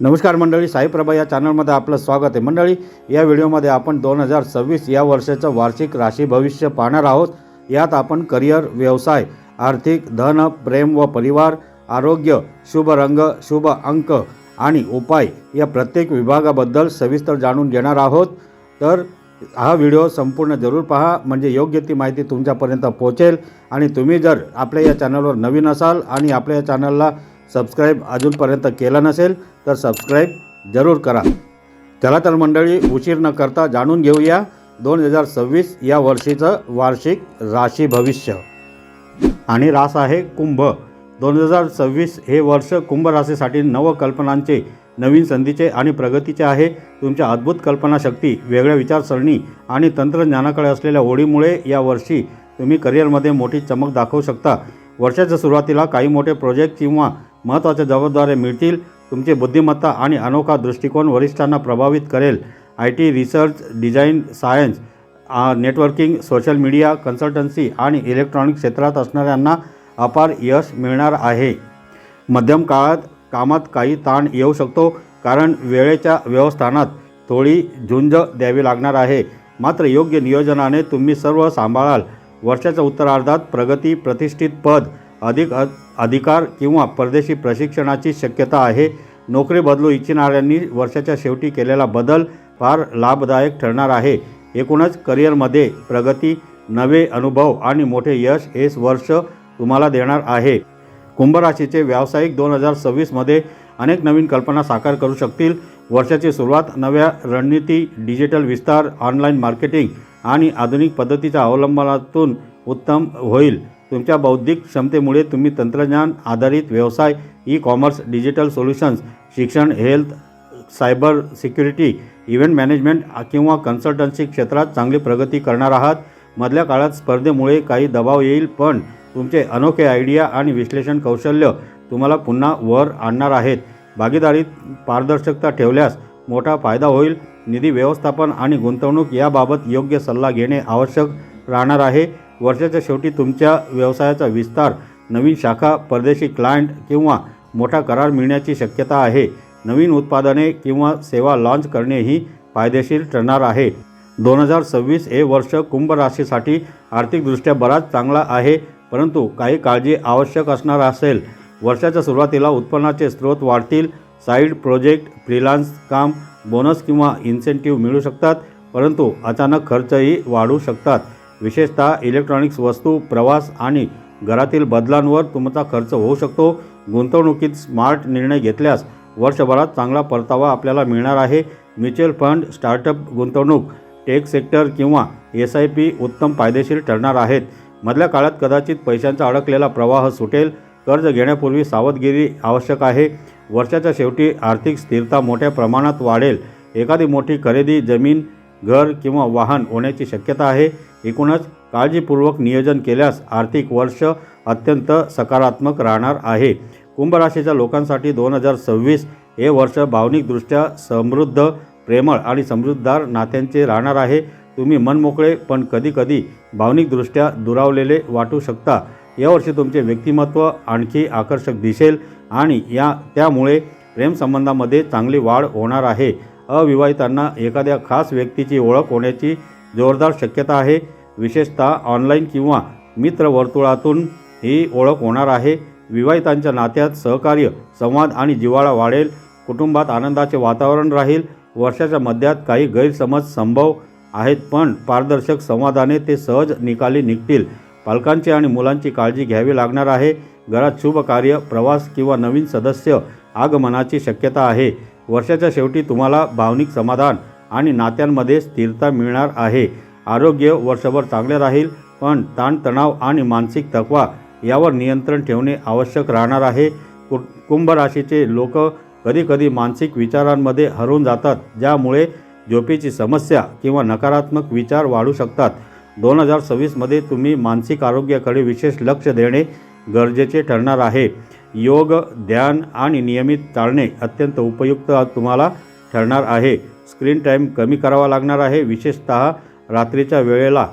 नमस्कार मंडळी साईप्रभा या चॅनलमध्ये आपलं स्वागत आहे. मंडळी या व्हिडिओमध्ये आपण दोन हजार सव्वीस या वर्षाचं वार्षिक राशी भविष्य पाहणार आहोत. यात आपण करिअर व्यवसाय आर्थिक धन प्रेम व परिवार आरोग्य शुभ रंग शुभ अंक आणि उपाय या प्रत्येक विभागाबद्दल सविस्तर जाणून घेणार आहोत. तर हा व्हिडिओ संपूर्ण जरूर पहा म्हणजे योग्य ती माहिती तुमच्यापर्यंत पोहोचेल. आणि तुम्ही जर आपल्या या चॅनलवर नवीन असाल आणि आपल्या या चॅनलला सबस्क्राईब अजूनपर्यंत केला नसेल तर सबस्क्राईब जरूर करा. चला तर मंडळी उशीर न करता जाणून घेऊया दोन हजार सव्वीस या वर्षीचं वार्षिक राशी भविष्य. आणि रास आहे कुंभ. दोन हजार सव्वीस हे वर्ष कुंभ राशीसाठी नवकल्पनांचे नवीन संधीचे आणि प्रगतीचे आहे. तुमच्या अद्भुत कल्पनाशक्ती वेगळ्या विचारसरणी आणि तंत्रज्ञानाकडे असलेल्या ओढीमुळे या वर्षी तुम्ही करिअरमध्ये मोठी चमक दाखवू शकता. वर्षाच्या सुरुवातीला काही मोठे प्रोजेक्ट किंवा महत्त्वाच्या जबाबदाऱ्या मिळतील तुमची बुद्धिमत्ता आणि अनोखा दृष्टिकोन वरिष्ठांना प्रभावित करेल. I T research design science networking social media consultancy आणि इलेक्ट्रॉनिक क्षेत्रात असणाऱ्यांना अपार यश मिळणार आहे. मध्यम काळात कामात काही ताण येऊ शकतो कारण वेळेच्या व्यवस्थानात थोडी झुंज द्यावी लागणार आहे. मात्र योग्य नियोजनाने तुम्ही सर्व सांभाळाल. वर्षाच्या उत्तरार्धात प्रगती प्रतिष्ठित पद अधिक अ- अधिकार किंवा परदेशी प्रशिक्षणाची शक्यता आहे. नोकरी बदलू इच्छिणाऱ्यांनी वर्षाच्या शेवटी केलेला बदल फार लाभदायक ठरणार आहे. एकूणच करिअरमध्ये प्रगती नवे अनुभव आणि मोठे यश हे वर्ष तुम्हाला देणार आहे. कुंभ राशीचे व्यावसायिक दोन हजार सव्वीसमध्ये अनेक नवीन कल्पना साकार करू शकतील. वर्षाची सुरुवात नव्या रणनीती डिजिटल विस्तार ऑनलाईन मार्केटिंग आणि आधुनिक पद्धतीच्या अवलंबनातून उत्तम होईल. तुमच्या बौद्धिक क्षमतेमुळे तुम्ही तंत्रज्ञान आधारित व्यवसाय ई कॉमर्स डिजिटल सोल्युशन्स शिक्षण health cyber security event management किंवा कन्सल्टन्सी क्षेत्रात चांगली प्रगती करणार आहात. मधल्या काळात स्पर्धेमुळे काही दबाव येईल पण तुमचे अनोखे आयडिया आणि विश्लेषण कौशल्य तुम्हाला पुन्हा वर आणणार आहेत. भागीदारीत पारदर्शकता ठेवल्यास मोठा फायदा होईल. निधी व्यवस्थापन आणि गुंतवणूक याबाबत योग्य सल्ला घेणे आवश्यक राहणार आहे. वर्षाच्या शेवटी तुमच्या व्यवसायाचा विस्तार नवीन शाखा परदेशी क्लायंट किंवा मोठा करार मिळण्याची शक्यता आहे. नवीन उत्पादने किंवा सेवा लॉन्च करणेही फायदेशीर ठरणार आहे. दोन हजार सव्वीस हे वर्ष कुंभ राशीसाठी आर्थिकदृष्ट्या बराच चांगला आहे परंतु काही काळजी आवश्यक असणार असेल. वर्षाच्या सुरुवातीला उत्पन्नाचे स्रोत वाढतील साईड प्रोजेक्ट फ्रीलान्स काम बोनस किंवा इन्सेंटिव्ह मिळू शकतात परंतु अचानक खर्चही वाढू शकतात. विशेषतः इलेक्ट्रॉनिक्स वस्तू प्रवास आणि घरातील बदलांवर तुमचा खर्च होऊ शकतो. गुंतवणुकीत स्मार्ट निर्णय घेतल्यास वर्षभरात चांगला परतावा आपल्याला मिळणार आहे. म्युच्युअल फंड स्टार्टअप गुंतवणूक टेक सेक्टर किंवा एस आय पी उत्तम फायदेशीर ठरणार आहेत. मधल्या काळात कदाचित पैशांचा अडकलेला प्रवाह सुटेल. कर्ज घेण्यापूर्वी सावधगिरी आवश्यक आहे. वर्षाच्या शेवटी आर्थिक स्थिरता मोठ्या प्रमाणात वाढेल. एखादी मोठी खरेदी जमीन घर किंवा वाहन होण्याची शक्यता आहे. एकूणच काळजीपूर्वक नियोजन केल्यास आर्थिक वर्ष अत्यंत सकारात्मक राहणार आहे. कुंभराशीच्या लोकांसाठी दोन हजार सव्वीस हे वर्ष भावनिकदृष्ट्या समृद्ध प्रेमळ आणि समजूतदार नात्यांचे राहणार आहे. तुम्ही मनमोकळे पण कधीकधी भावनिकदृष्ट्या दुरावलेले वाटू शकता. यावर्षी तुमचे व्यक्तिमत्व आणखी आकर्षक दिसेल आणि या त्यामुळे प्रेमसंबंधामध्ये चांगली वाढ होणार आहे. अविवाहितांना एखाद्या खास व्यक्तीची ओळख होण्याची जोरदार शक्यता आहे. विशेषतः ऑनलाईन किंवा मित्रवर्तुळातून ही ओळख होणार आहे. विवाहितांच्या नात्यात सहकार्य संवाद आणि जिव्हाळा वाढेल. कुटुंबात आनंदाचे वातावरण राहील. वर्षाच्या मध्यात काही गैरसमज संभव आहेत पण पारदर्शक संवादाने ते सहज निकाली निघतील. पालकांची आणि मुलांची काळजी घ्यावी लागणार आहे. घरात शुभ कार्य प्रवास किंवा नवीन सदस्य आगमनाची शक्यता आहे. वर्षाच्या शेवटी तुम्हाला भावनिक समाधान आणि नात्यांमध्ये स्थिरता मिळणार आहे. आरोग्य वर्षभर चांगले राहील पण ताणतणाव आणि मानसिक थकवा यावर नियंत्रण ठेवणे आवश्यक राहणार आहे. कु कुंभ राशीचे लोक कधीकधी मानसिक विचारांमध्ये हरवून जातात ज्यामुळे झोपेची समस्या किंवा नकारात्मक विचार वाढू शकतात. दोन हजार सव्वीसमध्ये तुम्ही मानसिक आरोग्याकडे विशेष लक्ष देणे गरजेचे ठरणार आहे. योग ध्यान आणि नियमित चालणे अत्यंत उपयुक्त तुम्हाला ठरणार आहे. स्क्रीन टाईम कमी करावा लागणार आहे. विशेषतः रात्रीच्या वेळेला.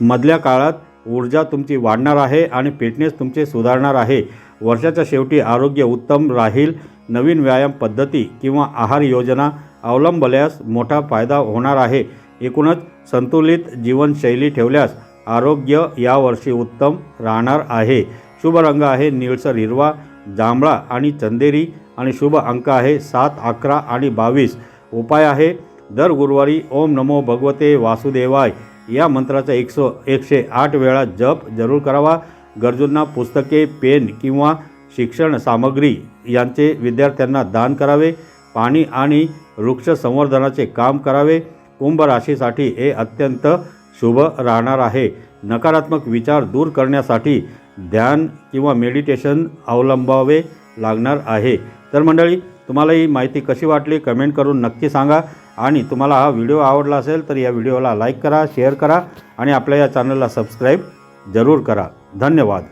मधल्या काळात ऊर्जा तुमची वाढणार आहे आणि फिटनेस तुमचे सुधारणार आहे. वर्षाच्या शेवटी आरोग्य उत्तम राहील. नवीन व्यायाम पद्धती किंवा आहार योजना अवलंबल्यास मोठा फायदा होणार आहे. एकूणच संतुलित जीवनशैली ठेवल्यास आरोग्य यावर्षी उत्तम राहणार आहे. शुभ रंग आहे निळसर हिरवा जांभळा आणि चंदेरी आणि शुभ अंक आहे सात अकरा आणि बावीस. उपाय आहे. दर गुरुवारी ओम नमो भगवते वासुदेवाय. या मंत्राचा एकशे एकशे आठ वेळा जप जरूर करावा. गरजूंना पुस्तके पेन किंवा शिक्षण सामग्री यांचे विद्यार्थ्यांना दान करावे. पाणी आणि वृक्ष संवर्धनाचे काम करावे. कुंभ राशीसाठी हे अत्यंत शुभ राहणार आहे. नकारात्मक विचार दूर करण्यासाठी ध्यान किंवा मेडिटेशन अवलंबावे लागणार आहे. तर मंडळी तुम्हाला ही माहिती कशी वाटली कमेंट करून नक्की सांगा. आणि तुम्हाला हा व्हिडिओ आवडला असेल तर या व्हिडिओला लाईक करा शेअर करा आणि आपल्या या चॅनलला सबस्क्राईब जरूर करा. धन्यवाद.